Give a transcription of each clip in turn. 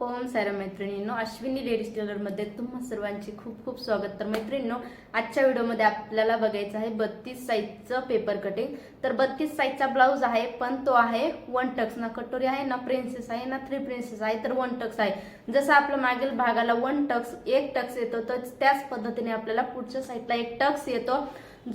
ओम सायरा मैत्रिणींनो अश्विनी लेडीज टेलरमध्ये तुम्हा सर्वांचे खूप खूप स्वागत. तर मैत्रिणींनो आजच्या व्हिडिओमध्ये आपल्याला बघायचं आहे बत्तीस साईजचं पेपर कटिंग तर बत्तीस साईजचा ब्लाऊज आहे पण तो आहे वन टक्स ना कटोरी आहे ना प्रिन्सेस आहे ना थ्री प्रिन्सेस आहे तर वन टक्स आहे. जसं आपल्या मागील भागाला वन टक्स एक टक्स येतो तर त्याच पद्धतीने आपल्याला पुढच्या साईडला एक टक्स येतो.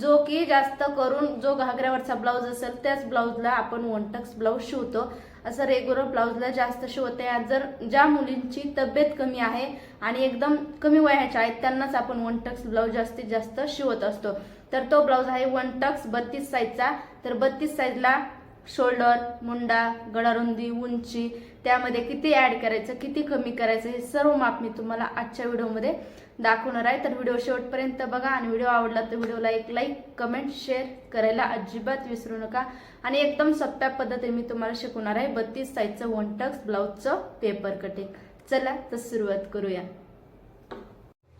जो की जास्त करून जो घागऱ्यावरचा ब्लाऊज असेल त्याच ब्लाऊजला आपण वन टक्स ब्लाऊज शिवतो. असं रेग्युलर ब्लाऊजला जास्त शिवते जर ज्या मुलींची तब्येत कमी आहे आणि एकदम कमी वयाच्या आहेत त्यांनाच आपण वन टक्स ब्लाऊज जास्तीत जास्त शिवत असतो. तर तो ब्लाऊज आहे वन टक्स बत्तीस साईजचा तर बत्तीस साईजला शोल्डर मुंडा गडारुंदी उंची त्यामध्ये किती ऍड करायचं किती कमी करायचं हे सर्व माप मी तुम्हाला आजच्या व्हिडिओमध्ये दाखवणार आहे. तर व्हिडिओ शेवटपर्यंत बघा आणि व्हिडिओ आवडला तर व्हिडिओला एक लाईक कमेंट शेअर करायला अजिबात विसरू नका. आणि एकदम सोप्या पद्धतीने मी तुम्हाला शिकवणार आहे. बत्तीस साईजचं वन टक्स ब्लाऊजचं पेपर कटिंग चला तर सुरुवात करूया.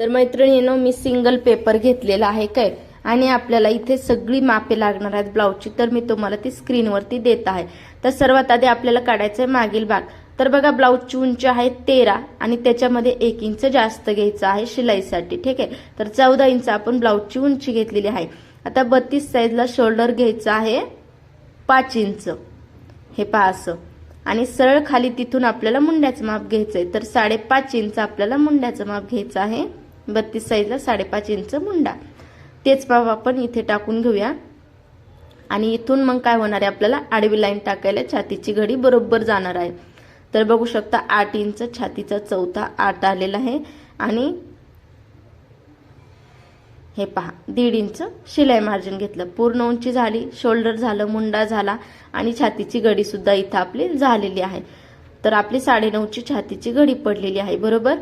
तर मैत्रिणीनं मी सिंगल पेपर घेतलेला आहे काय? आणि आपल्याला इथे सगळी मापे लागणार आहेत ब्लाऊजची तर मी तुम्हाला ती स्क्रीनवरती देत आहे. तर सर्वात आधी आपल्याला काढायचं आहे मागील भाग. तर बघा ब्लाऊजची उंची आहे तेरा आणि त्याच्यामध्ये एक इंच जास्त घ्यायचं आहे शिलाईसाठी ठीक आहे? तर चौदा इंच आपण ब्लाऊजची उंची घेतलेली आहे. आता बत्तीस साईजला शोल्डर घ्यायचं आहे पाच इंच. हे पहा असं. आणि सरळ खाली तिथून आपल्याला मुंड्याचं माप घ्यायचं आहे तर साडेपाच इंच आपल्याला मुंड्याचं माप घ्यायचं आहे. बत्तीस साईजला साडेपाच इंच मुंडा. तेच माप आपण इथे टाकून घेऊया. आणि इथून मग काय होणार आहे? आपल्याला आडवी लाईन टाकायला छातीची घडी बरोबर जाणार आहे. तर बघू शकता आठ इंच छातीचा चौथा आठ आलेला आहे. आणि हे पहा दीड इंच शिलाई मार्जिन घेतलं. पूर्ण उंची झाली शोल्डर झालं मुंडा झाला आणि छातीची घडी सुद्धा इथं आपली झालेली आहे. तर आपली साडेनऊची छातीची घडी पडलेली आहे बरोबर?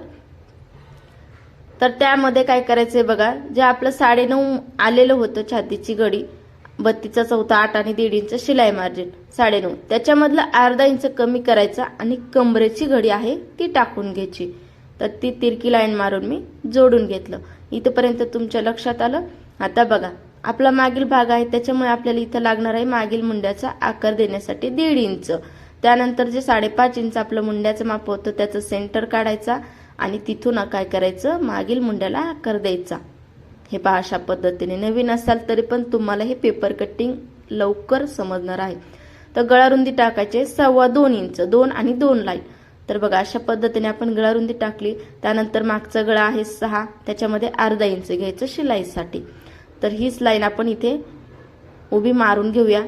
तर त्यामध्ये काय करायचंय बघा जे आपलं साडेनऊ आलेलं होतं छातीची घडी बत्तीचा चौथा आठ आणि दीड इंच शिलाई मार्जिन साडेनऊ. त्याच्यामधलं अर्धा इंच कमी करायचा आणि कमरेची घडी आहे ती टाकून घ्यायची. तर ती तिरकी लाईन मारून मी जोडून घेतलं. इथपर्यंत तुमच्या लक्षात आलं? आता बघा. आपला मागील भाग आहे त्याच्यामुळे आपल्याला इथं लागणार आहे मागील मुंड्याचा आकार देण्यासाठी दीड इंच. त्यानंतर जे साडेपाच इंच आपलं मुंड्याचं माप होतं त्याचं सेंटर काढायचा आणि तिथून काय करायचं? मागील मुंड्याला आकार द्यायचा. हे पहा अशा पद्धतीने. नवीन असाल तरी पण तुम्हाला हे पेपर कटिंग लवकर समजणार आहे. तर गळारुंदी टाकायचे सव्वा दोन इंच दोन आणि दोन लाईन तर बघा अशा पद्धतीने आपण गळारुंदी टाकली. त्यानंतर मागचा गळा आहे सहा त्याच्यामध्ये अर्धा इंच घ्यायचं शिलाईसाठी. तर हीच लाईन आपण इथे उभी मारून घेऊया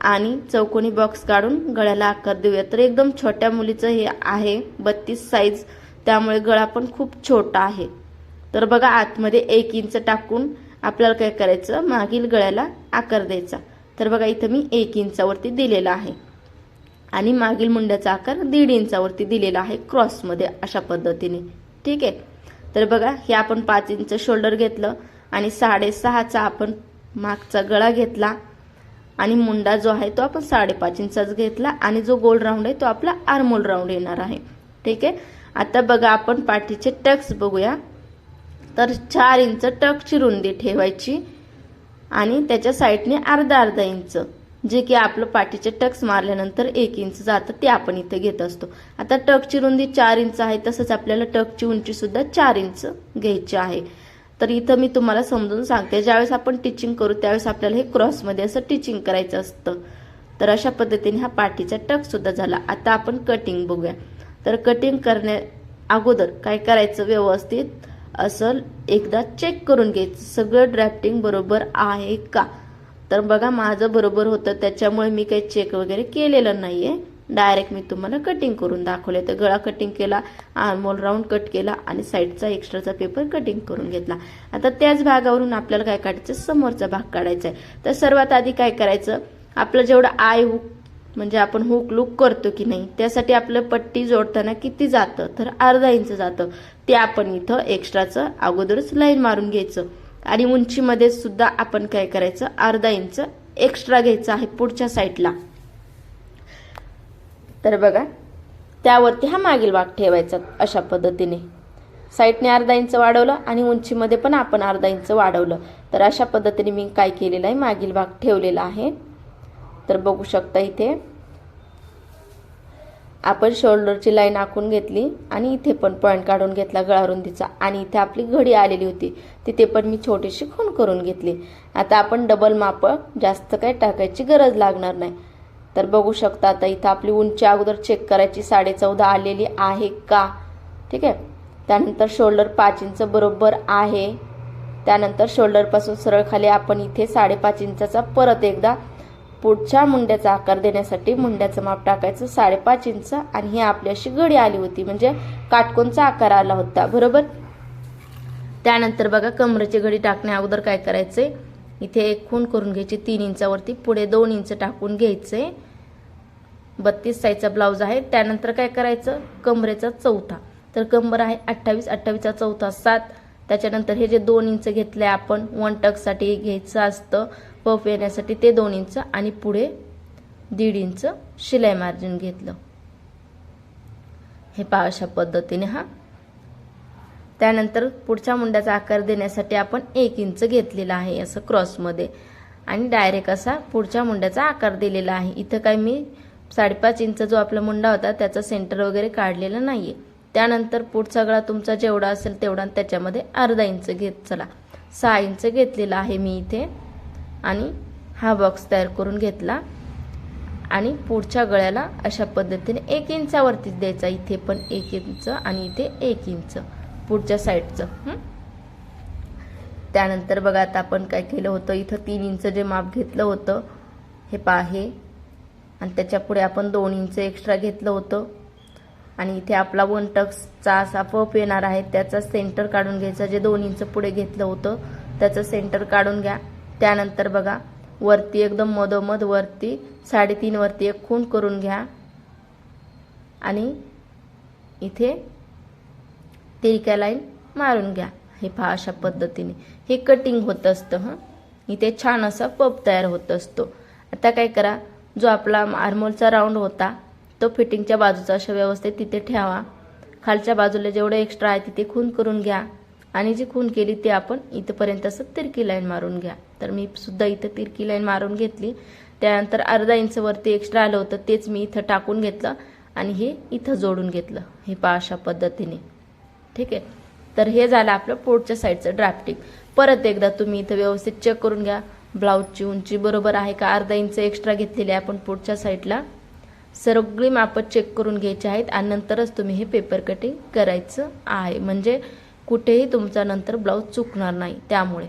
आणि चौकोनी बॉक्स काढून गळ्याला आकार देऊया. तर एकदम छोट्या मुलीचं हे आहे बत्तीस साईज त्यामुळे गळा पण खूप छोटा आहे. तर बघा आतमध्ये एक इंच टाकून आपल्याला काय करायचं? मागील गळ्याला आकार द्यायचा. तर बघा इथं मी एक इंचावरती दिलेला आहे. आणि मागील मुंड्याचा आकार दीड इंचावरती दिलेला आहे क्रॉसमध्ये अशा पद्धतीने. ठीक आहे? तर बघा हे आपण पाच इंच शोल्डर घेतलं आणि साडेसहाचा आपण मागचा गळा घेतला. आणि मुंडा जो आहे तो आपण साडेपाच इंचाच घेतला आणि जो गोल राऊंड आहे तो आपला आर्मोल राऊंड येणार आहे. ठीक आहे? आता बघा आपण पाठीचे टक्स बघूया. तर चार इंच टकची रुंदी ठेवायची आणि त्याच्या साईडने अर्धा अर्धा इंच जे की आपलं पाठीचे टक्स मारल्यानंतर एक इंच जातं ते आपण इथे घेत असतो. आता टकची रुंदी चार इंच आहे तसंच आपल्याला टकची उंची सुद्धा चार इंच घ्यायची आहे. तर इथं मी तुम्हाला समजून सांगते ज्यावेळेस आपण टिचिंग करू त्यावेळेस आपल्याला हे क्रॉसमध्ये असं टिचिंग करायचं असतं. तर अशा पद्धतीने हा पाठीचा टक सुद्धा झाला. आता आपण कटिंग बघूया. तर कटिंग करण्या अगोदर काय करायचं व्यवस्थित? असं एकदा चेक करून घ्यायचं सगळं ड्राफ्टिंग बरोबर आहे का? तर बघा माझं बरोबर होतं त्याच्यामुळे मी काही चेक वगैरे केलेलं नाही आहे डायरेक्ट मी तुम्हाला कटिंग करून दाखवले तर गळा कटिंग केला आर्मोल राऊंड कट केला आणि साईडचा एक्स्ट्राचा पेपर कटिंग करून घेतला. आता त्याच भागावरून आपल्याला काय काढायचं? समोरचा भाग काढायचा आहे. तर सर्वात आधी काय करायचं? आपलं जेवढं आय हुक म्हणजे आपण हुक लुक करतो की नाही त्यासाठी आपलं पट्टी जोडताना किती जातं? तर अर्धा इंच जातं. ते आपण इथं एक्स्ट्राचं अगोदरच लाईन मारून घ्यायचं. आणि उंचीमध्ये सुद्धा आपण काय करायचं? अर्धा इंच एक्स्ट्रा घ्यायचं आहे पुढच्या साईडला तर बघा त्यावरती हा मागील भाग ठेवायचा अशा पद्धतीने. साईडने अर्धा इंच वाढवलं आणि उंचीमध्ये पण आपण अर्धा इंच वाढवलं. तर अशा पद्धतीने मी काय केलेलं आहे? मागील भाग ठेवलेला आहे. तर बघू शकता इथे. आपण शोल्डरची लाईन आखून घेतली आणि इथे पण पॉईंट काढून घेतला गळारुंदीचा. आणि इथे आपली घडी आलेली होती. तिथे पण मी छोटीशी खून करून घेतली. आता आपण डबल माप जास्त काही टाकायची गरज लागणार नाही. तर बघू शकता आता इथं आपली उंची अगोदर चेक करायची. साडे चौदा आलेली आहे का? ठीक आहे. त्यानंतर शोल्डर पाच इंच बरोबर आहे. त्यानंतर शोल्डरपासून सरळ खाली आपण इथे साडेपाच इंचाचा परत एकदा पुढच्या मुंड्याचा आकार देण्यासाठी मुंड्याचं माप टाकायचं साडेपाच इंच आणि ही आपली अशी गडी आली होती म्हणजे काटकोनचा आकार आला होता बरोबर? त्यानंतर बघा कमरेची घडी टाकण्या अगोदर काय करायचंय इथे एक खून करून घ्यायची तीन इंचावरती पुढे दोन इंच टाकून घ्यायचंय बत्तीस साईजचा ब्लाऊज आहे त्यानंतर काय करायचं? कमरेचा चौथा. तर कंबर आहे अठ्ठावीस अठ्ठावीसचा चौथा सात. त्याच्यानंतर हे जे दोन इंच घेतले आपण वन टकसाठी घ्यायचं असतं. पफ येण्यासाठी ते दोन इंच आणि पुढे दीड इंच शिलाई मार्जिन घेतलं. हे पा अशा पद्धतीने हा. त्यानंतर पुढच्या मुंड्याचा आकार देण्यासाठी आपण एक इंच घेतलेला आहे असं क्रॉसमध्ये आणि डायरेक्ट असा पुढच्या मुंड्याचा आकार दिलेला आहे. इथं काय मी साडेपाच इंच जो आपला मुंडा होता त्याचा सेंटर वगैरे काढलेला नाहीये. त्यानंतर पुढचा गळा तुमचा जेवढा असेल तेवढा त्याच्यामध्ये अर्धा इंच घेत चला. सहा इंच घेतलेला आहे मी इथे. आणि हा बॉक्स तयार करून घेतला. आणि पुढच्या गळ्याला अशा पद्धतीने एक इंचावरतीच द्यायचा. इथे पण एक इंच आणि इथे एक इंच. पुढच्या साईडचं त्यानंतर बघा आता आपण काय केलं होतं? इथं तीन इंच जे माप घेतलं होतं हे पाहे आणि त्याच्या पुढे आपण दोन इंच एक्स्ट्रा घेतलं होतं. आणि इथे आपला वन टक्सचा असा पप येणार आहे. त्याचा सेंटर काढून घ्यायचा. जे दोन इंच पुढे घेतलं होतं त्याचं सेंटर काढून घ्या. त्यानंतर बघा वरती एकदम मधोमध वरती साडेतीन वरती एक खून करून घ्या. आणि इथे तिरक्या लाईन मारून घ्या. हे पहा अशा पद्धतीने. हे कटिंग होत असतं हं. इथे छान असा पप तयार होत असतो. आता काय करा जो आपला आर्मोलचा राऊंड होता तो फिटिंगच्या बाजूचा अशा व्यवस्थित तिथे ठेवा. खालच्या बाजूला जेवढं एक्स्ट्रा आहे तिथे खून करून घ्या. आणि जी खून केली ती आपण इथंपर्यंत असं तिरकी लाईन मारून घ्या. तर मी सुद्धा इथं तिरकी लाईन मारून घेतली. त्यानंतर अर्धा इंच वरती एक्स्ट्रा आलं होतं तेच मी इथं टाकून घेतलं आणि हे इथं जोडून घेतलं. हे पहा अशा पद्धतीने. ठीक आहे? तर हे झालं आपलं पुढच्या साईडचं ड्राफ्टिंग परत एकदा तुम्ही इथं व्यवस्थित चेक करून घ्या. ब्लाऊजची उंची बरोबर आहे का? अर्धा इंच एक्स्ट्रा घेतलेली आहे आपण पुढच्या साईडला सगळी मापं चेक करून घ्यायची आहेत आणि नंतरच तुम्ही हे पेपर कटिंग करायचं आहे. म्हणजे कुठेही तुमचा नंतर ब्लाऊज चुकणार नाही त्यामुळे.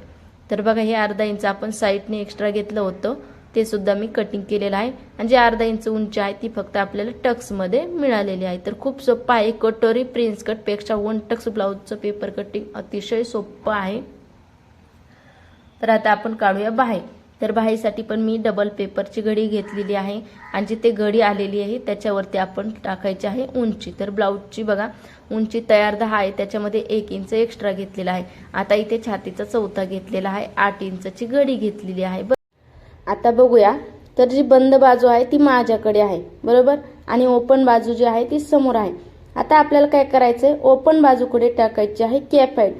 तर बघा हे अर्धा इंच आपण साईडने एक्स्ट्रा घेतलं होतं. ते सुद्धा मी कटिंग केलेलं आहे. आणि जे अर्धा इंच उंची आहे ती फक्त आपल्याला टक्समध्ये मिळालेली आहे. तर खूप सोपं आहे. कटोरी प्रिन्स कटपेक्षा वन टक्स ब्लाऊजचं पेपर कटिंग अतिशय सोपं आहे. तर आता आपण काढूया बाहेर. तर बाहेरसाठी पण मी डबल पेपरची घडी घेतलेली आहे आणि जिथे घडी आलेली आहे त्याच्यावरती आपण टाकायची आहे उंची. तर ब्लाऊजची बघा उंची तयार दहा आहे त्याच्यामध्ये एक इंच एक्स्ट्रा घेतलेला आहे. आता इथे छातीचा चौथा घेतलेला आहे आठ इंचची घडी घेतलेली आहे. आता बघूया तर जी बंद बाजू आहे ती माझ्याकडे आहे बरोबर? आणि ओपन बाजू जी आहे ती समोर आहे. आता आपल्याला काय करायचंय? ओपन बाजूकडे टाकायची आहे कॅपॅट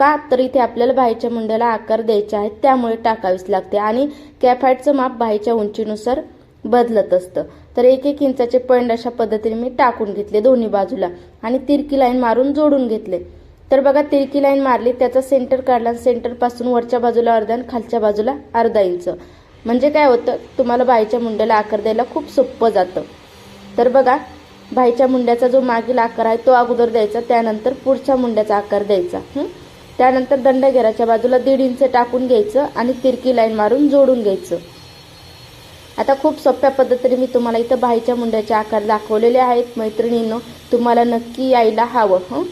का? तर इथे आपल्याला बाईच्या मुंड्याला आकार द्यायचे आहेत त्यामुळे टाकावीच लागते. आणि कॅफॅटचं माप बाईच्या उंचीनुसार बदलत असतं. तर एक एक इंचाचे पॉईंट अशा पद्धतीने मी टाकून घेतले दोन्ही बाजूला. आणि तिरकी लाईन मारून जोडून घेतले. तर बघा तिरकी लाईन मारली त्याचा सेंटर काढला सेंटरपासून वरच्या बाजूला अर्धा आणि खालच्या बाजूला अर्धा इंच. म्हणजे काय होतं? तुम्हाला बाईच्या मुंड्याला आकार द्यायला खूप सोपं जातं. तर बघा बाईच्या मुंड्याचा जो मागील आकार आहे तो अगोदर द्यायचा त्यानंतर पुढच्या मुंड्याचा आकार द्यायचा. त्यानंतर दंडघेराच्या बाजूला दीड इंच टाकून घ्यायचं आणि तिरकी लाईन मारून जोडून घ्यायचं. आता खूप सोप्या पद्धतीने मी तुम्हाला इथं बाईच्या मुंड्याचे आकार दाखवलेले आहेत. मैत्रिणींनो तुम्हाला नक्की यायला हवं हं?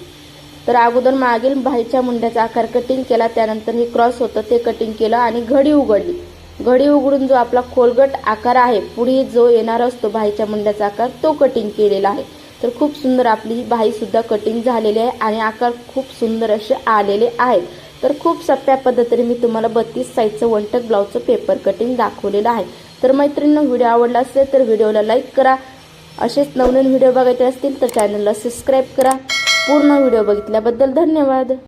तर अगोदर मागील बाईच्या मुंड्याचा आकार कटिंग केला त्यानंतर हे क्रॉस होतं ते कटिंग केलं आणि घडी उघडली. घडी उघडून जो आपला खोलगट आकार आहे पुढे जो येणार असतो बाईच्या मुंड्याचा आकार तो कटिंग केलेला आहे. तर खूप सुंदर आपली बाहीसुद्धा कटिंग झालेली आहे आणि आकार खूप सुंदर असे आलेले आहेत. तर खूप सोप्या पद्धतीने मी तुम्हाला बत्तीस साईजचं वनटक ब्लाऊजचं पेपर कटिंग दाखवलेलं आहे. तर मैत्रिणींना व्हिडिओ आवडला असेल तर व्हिडिओला लाईक करा. असेच नवनवीन व्हिडिओ बघायचे असतील तर चॅनलला सबस्क्राईब करा. पूर्ण व्हिडिओ बघितल्याबद्दल धन्यवाद.